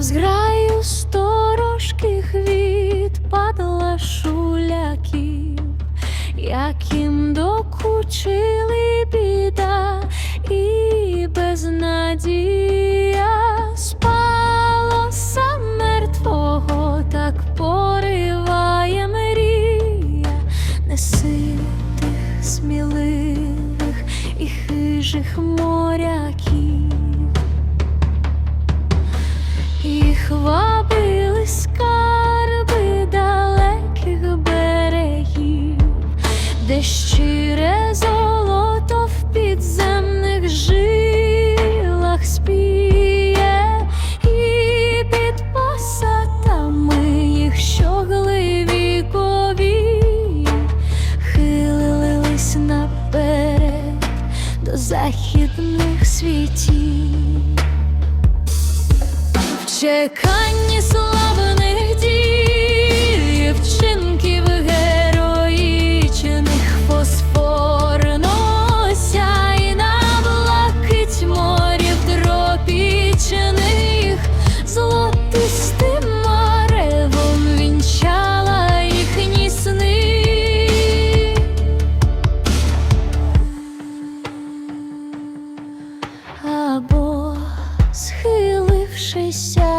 мов зграю сторожких відпадла шуляків, яким докучили біда і безнадія. Спало сам мертвого, так пориває мрія, неситих, сміливих і хижих моряків. Їх вабили скарби далеких берегів, де щире золото в підземних жилах спіє, і під посадами їх щогли вікові хилились наперед до західних В чеканні славних дій, вчинків героїчних фосфорно сяй на блакить морів тропічних, золотистим маревом вінчала їхні сни. або схилившися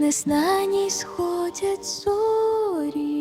незнані сходять зорі.